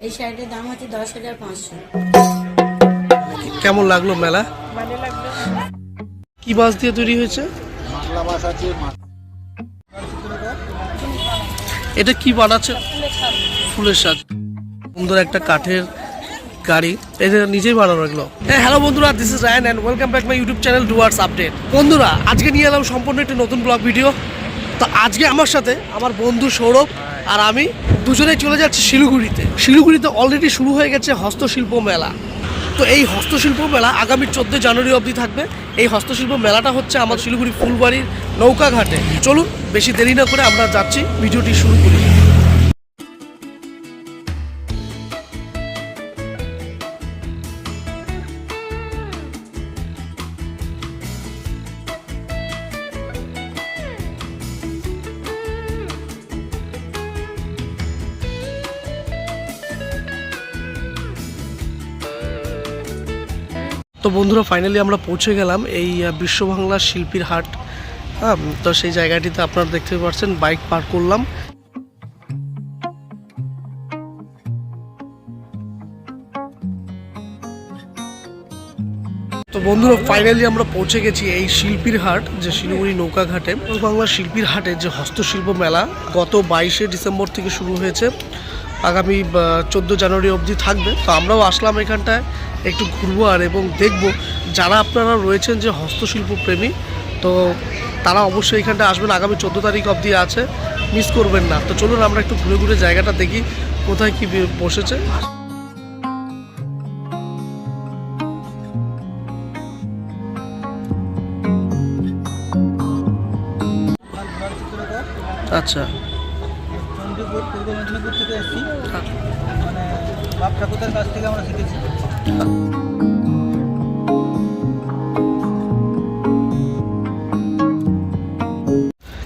এই শাড়িটার দাম হচ্ছে দশ হাজার পাঁচশো। কেমন লাগল মেলা? কি মাছ দিয়ে তৈরি হয়েছে? এটা কি বানাচ্ছে ফুলের সাজ। সুন্দর একটা কাঠের গাড়ি। এটা নিজেই বানানো এগুলো হ্যাঁ হ্যালো বন্ধুরা this is Rayan and welcome back my YouTube channel Dooars update বন্ধুরা আজকে নিয়ে এলাম সম্পূর্ণ একটি নতুন ব্লগ ভিডিও তো আজকে আমার সাথে আমার বন্ধু সৌরভ আর আমি দুজনেই চলে যাচ্ছি শিলিগুড়িতে। শিলিগুড়িতে অলরেডি শুরু হয়ে গেছে হস্তশিল্প মেলা। তো এই হস্তশিল্প মেলা আগামী চোদ্দোই জানুয়ারি অবধি থাকবে। এই হস্তশিল্প মেলাটা হচ্ছে আমার শিলিগুড়ি ফুলবাড়ির নৌকাঘাটে। চলুন, বেশি দেরি না করে আমরা যাচ্ছি, ভিডিওটি শুরু করি। তো বন্ধুরা ফাইনালি আমরা পৌঁছে গেলাম এই বিশ্ববাংলা শিল্পীর হাট। হ্যাঁ তো সেই জায়গাটিতে আপনারা দেখতে পাচ্ছেন বাইক পার্ক করলাম। তো বন্ধুরা ফাইনালি আমরা পৌঁছে গেছি এই শিল্পীর হাট, যে শিলিগুড়ি নৌকাঘাটে। বাংলা শিল্পীর হাটে যে হস্তশিল্প মেলা গত বাইশে ডিসেম্বর থেকে শুরু হয়েছে। আগামী চোদ্দ জানুয়ারি অবধি থাকবে। তো আমরাও আসলাম এখানটায় একটু ঘুরবো আর এবং দেখব। যারা আপনারা রয়েছেন যে হস্তশিল্প প্রেমী, তো তারা অবশ্যই এখানটা আসবেন। আগামী চোদ্দ তারিখ অবধি আছে, মিস করবেন না। তো চলুন, আমরা একটু ঘুরে ঘুরে জায়গাটা দেখি, কোথায় কি বসেছে। আচ্ছা। চন্ডীপুর পূর্ব মেদিনীপুর থেকে এসেছি। মানে বাপ ঠাকুরদার কাছ থেকে আমরা শিখেছি।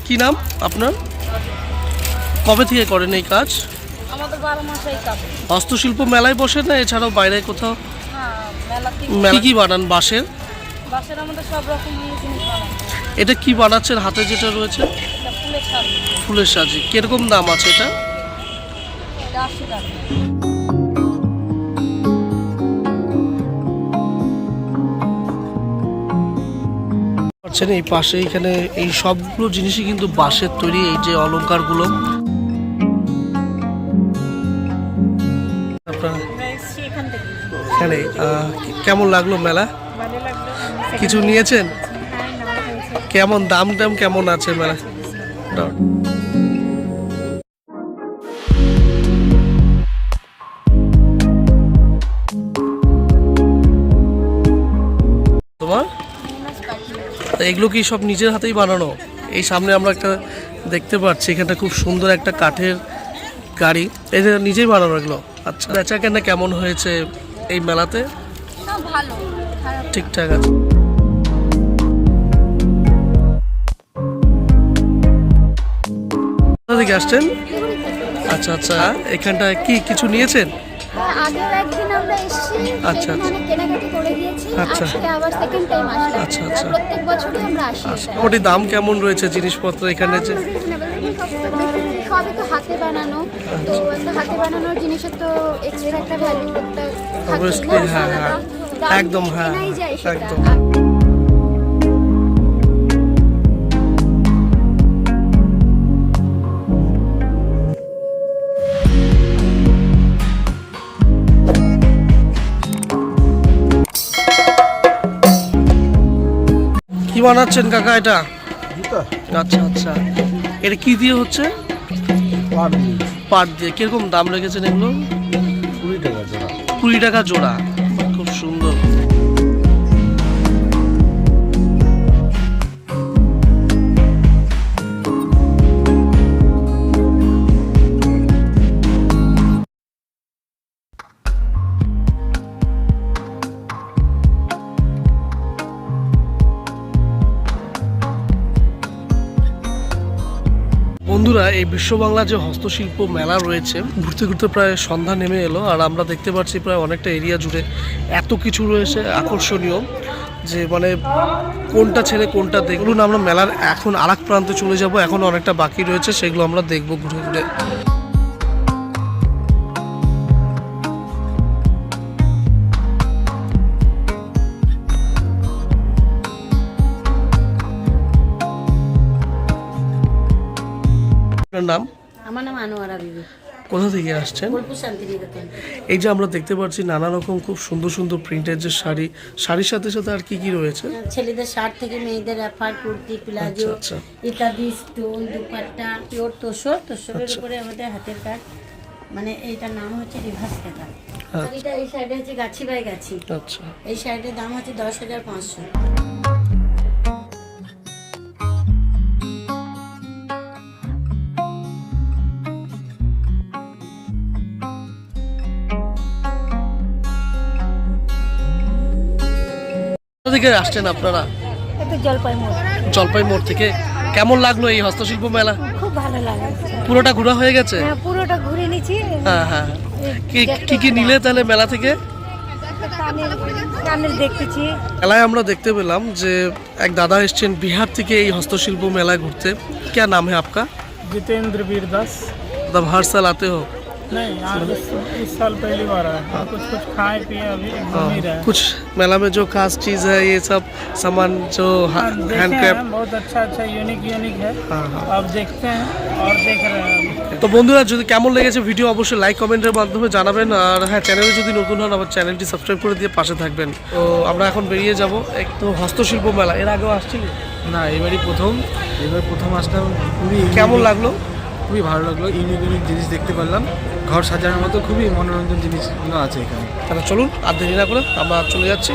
কি নাম আপনার? কবে থেকে করেন এই কাজ? আমাদের বারো মাসেই কাজ। হস্তশিল্প মেলায় বসে না? এছাড়াও বাইরে কোথাও? হ্যাঁ মেলা কি বানান বাঁশের? বাসের আমাদের সব রকম জিনিস বানানো এটা কি বানাচ্ছেন? হাতে যেটা রয়েছে? ফুলের সাজি কীরকম দাম আছে এটা? পাচ্ছেন এই পাশে এখানে এই সবগুলো জিনিসই কিন্তু বাঁশের তৈরি এই যে এসেছি এখান কেমন লাগল মেলা? কিছু নিয়েছেন? হ্যাঁ কেমন দাম টাম কেমন আছে মেলা তোমার? এগুলো কি সব নিজের হাতেই বানানো? এই সামনে আমরা একটা দেখতে পাচ্ছি এখানটা খুব সুন্দর একটা কাঠের গাড়ি। এটা নিজেই বানানো এগুলো। আচ্ছা বেচা কেনা কেমন হয়েছে এই মেলাতে? ঠিকঠাক আছে। কোথা থেকে আসছেন আচ্ছা আচ্ছা এখানটায় কি কিছু নিয়েছেন আচ্ছা, আচ্ছা। আচ্ছা, আচ্ছা। এখানে। মোটামুটি দাম কেমন রয়েছে জিনিসপত্র এখানে যে সবই তো হাতে বানানো তো হাতে বানানোর জিনিসের তো এক্সট্রা একটা ভ্যালু একটা থাকে Obviously, না, হ্যাঁ, হ্যাঁ। একদম, হ্যাঁ। একদম। কি বানাচ্ছেন কাকা এটা? আচ্ছা আচ্ছা। এটা কি দিয়ে হচ্ছে? পাট দিয়ে। পাট দিয়ে। কীরকম দাম রেখেছেন এগুলো? কুড়ি টাকা জোড়া। কুড়ি টাকা জোড়া। খুব সুন্দর। বন্ধুরা, এই বিশ্ব বাংলা যে হস্তশিল্প মেলা রয়েছে, ঘুরতে ঘুরতে প্রায় সন্ধ্যা নেমে এলো, আর আমরা দেখতে পাচ্ছি প্রায় অনেকটা এরিয়া জুড়ে এত কিছু রয়েছে আকর্ষণীয়, যে মানে কোনটা ছেড়ে কোনটা দেখুন আমরা মেলার এখন আর প্রান্তে চলে যাব, এখন অনেকটা বাকি রয়েছে, সেগুলো আমরা দেখব ঘুরে ঘুরে। আপনার নাম? আমার নাম আনোয়ারা বিবি। কোথা থেকে আসছেন? এই যে আমরা দেখতে পাচ্ছি নানা রকম খুব সুন্দর সুন্দর প্রিন্টের যে শাড়ি শাড়ির সাথে সাথে আর কি কি রয়েছে? ছেলেদের শার্ট থেকে মেয়েদের র্যাপার কুর্তি প্লাজো আচ্ছা, আচ্ছা। ইত্যাদি স্টোন দুপাট্টা পিওর তোষর। তোষরের আচ্ছা। উপরে আমাদের হাতের কাজ। মানে এইটার নাম হচ্ছে রিভার্স কাটা। শাড়িটা এই সাইডে হচ্ছে গাছি বাই গাছি। আচ্ছা। এই শাড়িটার দাম হচ্ছে দশ হাজার পাঁচশো। থেকে আসছেন আপনারা একটু জলপাই মোড় জলপাই মোড় থেকে কেমন লাগলো এই হস্তশিল্প মেলা খুব ভালো লাগে পুরোটা ঘোরা হয়ে গেছে হ্যাঁ পুরোটা ঘুরে নিচ্ছি হ্যাঁ হ্যাঁ কি কি কি নিলে তাহলে মেলা থেকে কানের কানের দেখতেছি মেলায় আমরা দেখতে পেলাম যে এক দাদা এসছেন বিহার থেকে এই হস্তশিল্প মেলায় ঘুরতে क्या नाम है आपका जितेंद्र वीर दास मतलब हर साल आते हो नहीं आज इस, इस साल पहली बार आया हाँ। कुछ कुछ खाए पिए अभी घूम ही रहे हैं। कुछ मेला में जो खास चीज़ है ये सब सामान जो हाँ, देखे हैंडक्राफ्ट हैं बहुत अच्छा अच्छा यूनिक यूनिक है हाँ हाँ आप देखते हैं और देख रहे हैं अभी তো বন্ধুরা যদি কেমন লেগেছে ভিডিও অবশ্যই লাইক কমেন্টের মাধ্যমে জানাবেন আর হ্যাঁ চ্যানেলে যদি নতুন হন আমার চ্যানেলটি সাবস্ক্রাইব করে দিয়ে পাশে থাকবেন তো আমরা এখন বেরিয়ে যাব একটু হস্তশিল্প মেলা এর আগেও আসছিল না এবারই প্রথম এবার প্রথম আসলাম খুবই unique- কেমন লাগলো খুবই ভালো লাগলো ইউনিক ইউনিক জিনিস দেখতে পারলাম ঘর সাজানোর মতো খুবই মনোরঞ্জন জিনিসগুলো আছে এখানে। তাহলে চলুন, আর দেরি না করে আমরা চলে যাচ্ছি।